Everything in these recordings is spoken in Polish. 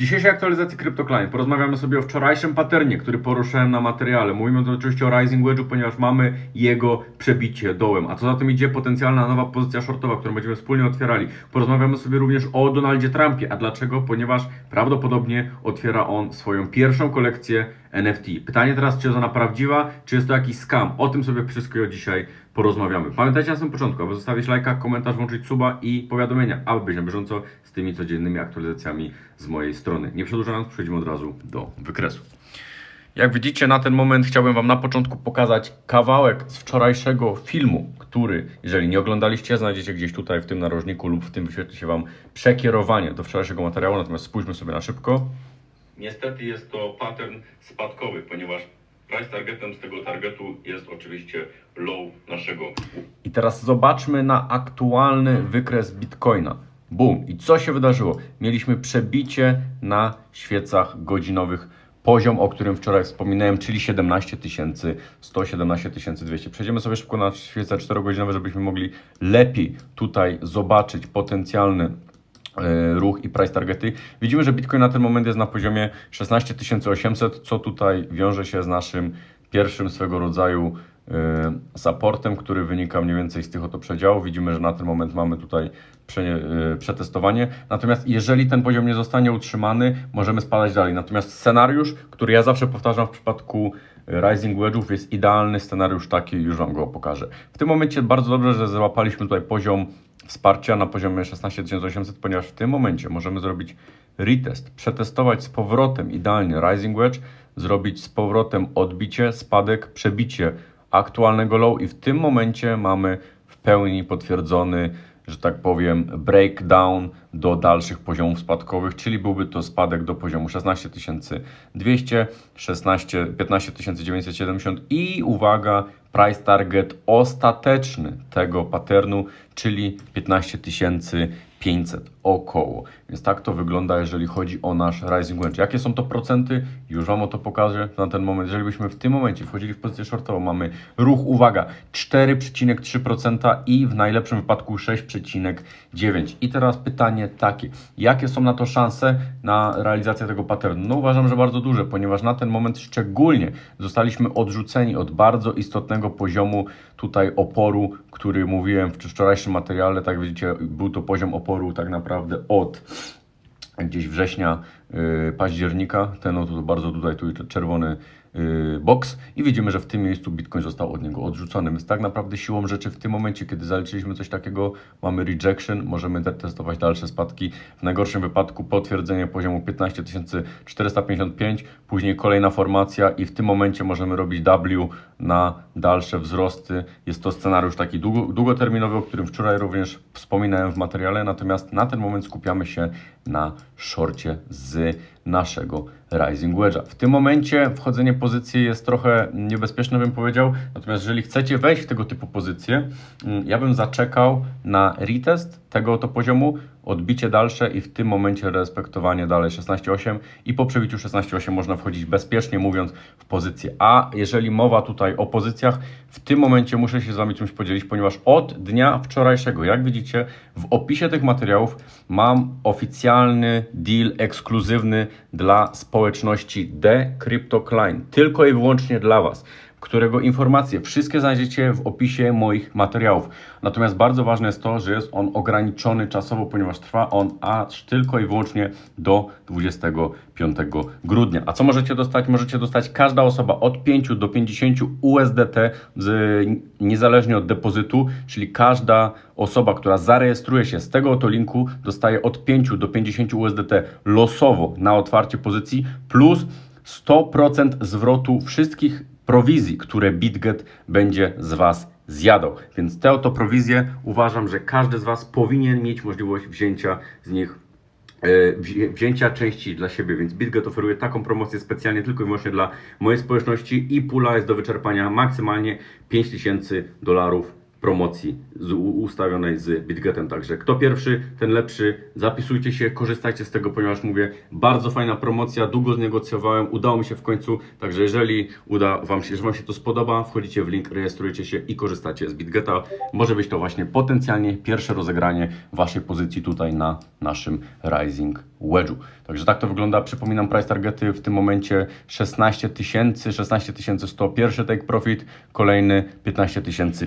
Dzisiejszej aktualizacji CryptoCline porozmawiamy sobie o wczorajszym paternie, który poruszałem na materiale. Mówimy tu oczywiście o Rising Wedge'u, ponieważ mamy jego przebicie dołem, a co za tym idzie potencjalna nowa pozycja shortowa, którą będziemy wspólnie otwierali. Porozmawiamy sobie również o Donaldzie Trumpie. A dlaczego? Ponieważ prawdopodobnie otwiera on swoją pierwszą kolekcję NFT. Pytanie teraz, czy jest ona prawdziwa, czy jest to jakiś scam? O tym sobie wszystko dzisiaj porozmawiamy. Pamiętajcie na samym początku, aby zostawić lajka, komentarz, włączyć suba i powiadomienia, aby być na bieżąco z tymi codziennymi aktualizacjami z mojej strony. Nie przedłużając, przejdźmy od razu do wykresu. Jak widzicie, na ten moment chciałbym Wam na początku pokazać kawałek z wczorajszego filmu, który, jeżeli nie oglądaliście, znajdziecie gdzieś tutaj w tym narożniku lub w tym wyświetli się Wam przekierowanie do wczorajszego materiału, natomiast spójrzmy sobie na szybko. Niestety jest to pattern spadkowy, ponieważ price targetem z tego targetu jest oczywiście low naszego. I teraz zobaczmy na aktualny wykres Bitcoina. Boom. I co się wydarzyło? Mieliśmy przebicie na świecach godzinowych poziom, o którym wczoraj wspominałem, czyli 17 100, 17 200. Przejdziemy sobie szybko na świece 4-godzinowe, żebyśmy mogli lepiej tutaj zobaczyć potencjalny ruch i price targety. Widzimy, że Bitcoin na ten moment jest na poziomie 16 800, co tutaj wiąże się z naszym pierwszym swego rodzaju e, supportem, który wynika mniej więcej z tych oto przedziałów. Widzimy, że na ten moment mamy tutaj e, przetestowanie. Natomiast jeżeli ten poziom nie zostanie utrzymany, możemy spadać dalej. Natomiast scenariusz, który ja zawsze powtarzam w przypadku e, Rising Wedge'ów jest idealny scenariusz taki, już Wam go pokażę. W tym momencie bardzo dobrze, że złapaliśmy tutaj poziom wsparcia na poziomie 16 800, ponieważ w tym momencie możemy zrobić retest, przetestować z powrotem idealnie Rising Wedge, zrobić z powrotem odbicie, spadek, przebicie aktualnego low i w tym momencie mamy w pełni potwierdzony, że tak powiem, breakdown do dalszych poziomów spadkowych, czyli byłby to spadek do poziomu 16 200, 16, 15 970 i uwaga, price target ostateczny tego patternu, czyli 15 500 około. Więc tak to wygląda, jeżeli chodzi o nasz Rising Wedge. Jakie są to procenty? Już Wam o to pokażę na ten moment. Jeżeli byśmy w tym momencie wchodzili w pozycję shortową, mamy ruch, uwaga, 4,3% i w najlepszym wypadku 6,9%. I teraz pytanie takie, jakie są na to szanse na realizację tego patternu? No uważam, że bardzo duże, ponieważ na ten moment szczególnie zostaliśmy odrzuceni od bardzo istotnego poziomu tutaj oporu, który mówiłem w wczorajszym materiale, tak widzicie, był to poziom oporu tak naprawdę od gdzieś września, yy, października, ten oto bardzo tutaj, tu czerwony box i widzimy, że w tym miejscu Bitcoin został od niego odrzucony. Więc tak naprawdę siłą rzeczy w tym momencie, kiedy zaliczyliśmy coś takiego, mamy rejection, możemy te- testować dalsze spadki. W najgorszym wypadku potwierdzenie poziomu 15 455, później kolejna formacja i w tym momencie możemy robić W na dalsze wzrosty. Jest to scenariusz taki długo, długoterminowy, o którym wczoraj również wspominałem w materiale, natomiast na ten moment skupiamy się na szorcie z naszego Rising Wedge'a. W tym momencie wchodzenie pozycji jest trochę niebezpieczne, bym powiedział, natomiast jeżeli chcecie wejść w tego typu pozycje, mm, ja bym zaczekał na retest tego oto poziomu, odbicie dalsze i w tym momencie respektowanie dalej 16.8 i po przebiciu 16.8 można wchodzić bezpiecznie mówiąc w pozycję. A jeżeli mowa tutaj o pozycjach, w tym momencie muszę się z Wami czymś podzielić, ponieważ od dnia wczorajszego, jak widzicie, w opisie tych materiałów mam oficjalny deal ekskluzywny dla społeczności The Crypto Klein, tylko i wyłącznie dla Was którego informacje wszystkie znajdziecie w opisie moich materiałów. Natomiast bardzo ważne jest to, że jest on ograniczony czasowo, ponieważ trwa on aż tylko i wyłącznie do 25 grudnia. A co możecie dostać? Możecie dostać każda osoba od 5 do 50 USDT z, niezależnie od depozytu, czyli każda osoba, która zarejestruje się z tego oto linku, dostaje od 5 do 50 USDT losowo na otwarcie pozycji plus 100% zwrotu wszystkich prowizji, które BitGet będzie z Was zjadał. Więc te oto prowizje uważam, że każdy z Was powinien mieć możliwość wzięcia z nich e, wzi- wzięcia części dla siebie, więc BitGet oferuje taką promocję specjalnie tylko i wyłącznie dla mojej społeczności i pula jest do wyczerpania maksymalnie 5000 dolarów promocji z, ustawionej z BitGetem. Także kto pierwszy, ten lepszy. Zapisujcie się, korzystajcie z tego, ponieważ mówię, bardzo fajna promocja, długo znegocjowałem, udało mi się w końcu. Także jeżeli uda wam się, że Wam się to spodoba, wchodzicie w link, rejestrujecie się i korzystacie z BitGeta. Może być to właśnie potencjalnie pierwsze rozegranie Waszej pozycji tutaj na naszym Rising Wedge'u. Także tak to wygląda. Przypominam, price targety w tym momencie 16 tysięcy, 16 100 pierwszy take profit, kolejny 15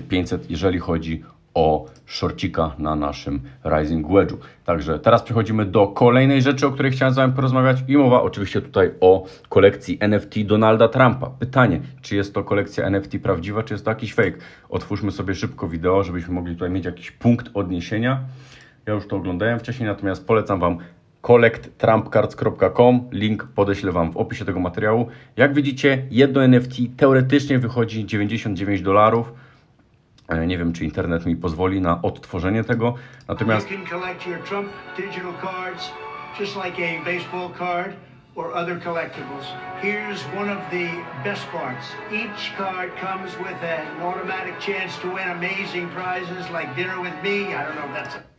500, jeżeli chodzi o shorcika na naszym Rising Wedge'u. Także teraz przechodzimy do kolejnej rzeczy, o której chciałem z Wami porozmawiać i mowa oczywiście tutaj o kolekcji NFT Donalda Trumpa. Pytanie, czy jest to kolekcja NFT prawdziwa, czy jest to jakiś fake? Otwórzmy sobie szybko wideo, żebyśmy mogli tutaj mieć jakiś punkt odniesienia. Ja już to oglądałem wcześniej, natomiast polecam Wam collecttrumpcards.com. Link podeślę Wam w opisie tego materiału. Jak widzicie, jedno NFT teoretycznie wychodzi 99 dolarów. E, Nie wiem, czy internet mi pozwoli na odtworzenie tego. Natomiast or other collectibles. Here's one of the best parts. Each card comes with an automatic chance to win amazing prizes like dinner with me. I don't know if that's a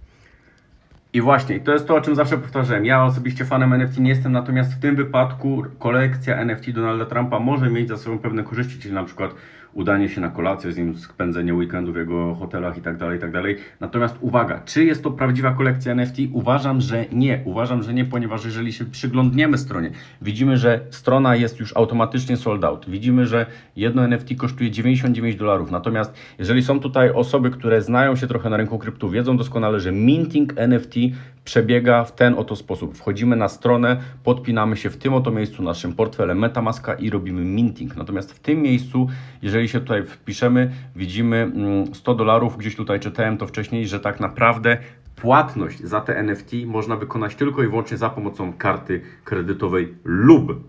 I właśnie, to jest to, o czym zawsze powtarzałem. Ja osobiście fanem NFT nie jestem, natomiast w tym wypadku kolekcja NFT Donalda Trumpa może mieć za sobą pewne korzyści, czyli na przykład udanie się na kolację z nim, spędzenie weekendu w jego hotelach i tak dalej, i tak dalej. Natomiast uwaga, czy jest to prawdziwa kolekcja NFT? Uważam, że nie. Uważam, że nie, ponieważ jeżeli się przyglądniemy stronie, widzimy, że strona jest już automatycznie sold out. Widzimy, że jedno NFT kosztuje 99 dolarów. Natomiast jeżeli są tutaj osoby, które znają się trochę na rynku kryptu, wiedzą doskonale, że minting NFT przebiega w ten oto sposób. Wchodzimy na stronę, podpinamy się w tym oto miejscu naszym portfelem Metamaska i robimy minting. Natomiast w tym miejscu, jeżeli się tutaj wpiszemy, widzimy mm, 100 dolarów, gdzieś tutaj czytałem to wcześniej, że tak naprawdę płatność za te NFT można wykonać tylko i wyłącznie za pomocą karty kredytowej lub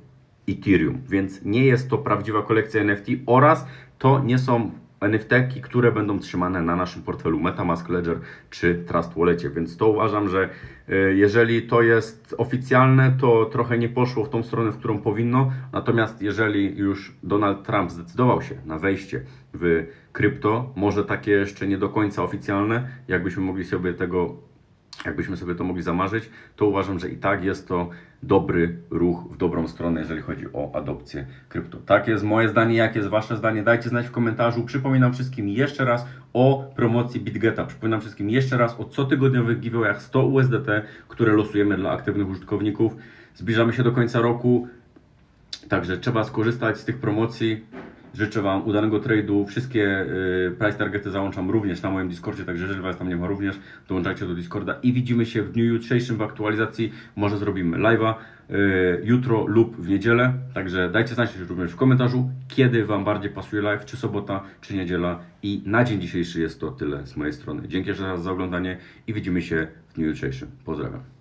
Ethereum, więc nie jest to prawdziwa kolekcja NFT oraz to nie są NFT-ki, które będą trzymane na naszym portfelu MetaMask Ledger czy Trust Wallecie, więc to uważam, że y, jeżeli to jest oficjalne, to trochę nie poszło w tą stronę, w którą powinno, natomiast jeżeli już Donald Trump zdecydował się na wejście w krypto, może takie jeszcze nie do końca oficjalne, jakbyśmy mogli sobie tego jakbyśmy sobie to mogli zamarzyć, to uważam, że i tak jest to dobry ruch w dobrą stronę, jeżeli chodzi o adopcję krypto. Tak jest moje zdanie, jakie jest Wasze zdanie? Dajcie znać w komentarzu. Przypominam wszystkim jeszcze raz o promocji BitGeta. Przypominam wszystkim jeszcze raz o cotygodniowych giveawayach 100 USDT, które losujemy dla aktywnych użytkowników. Zbliżamy się do końca roku, Także trzeba skorzystać z tych promocji. Życzę Wam udanego trade'u. Wszystkie y, price targety załączam również na moim Discordzie, także jeżeli Was tam nie ma również, dołączajcie do Discorda i widzimy się w dniu jutrzejszym w aktualizacji. Może zrobimy live'a y, jutro lub w niedzielę. Także dajcie znać również w komentarzu, kiedy Wam bardziej pasuje live, czy sobota, czy niedziela. I na dzień dzisiejszy jest to tyle z mojej strony. Dzięki jeszcze raz za oglądanie i widzimy się w dniu jutrzejszym. Pozdrawiam.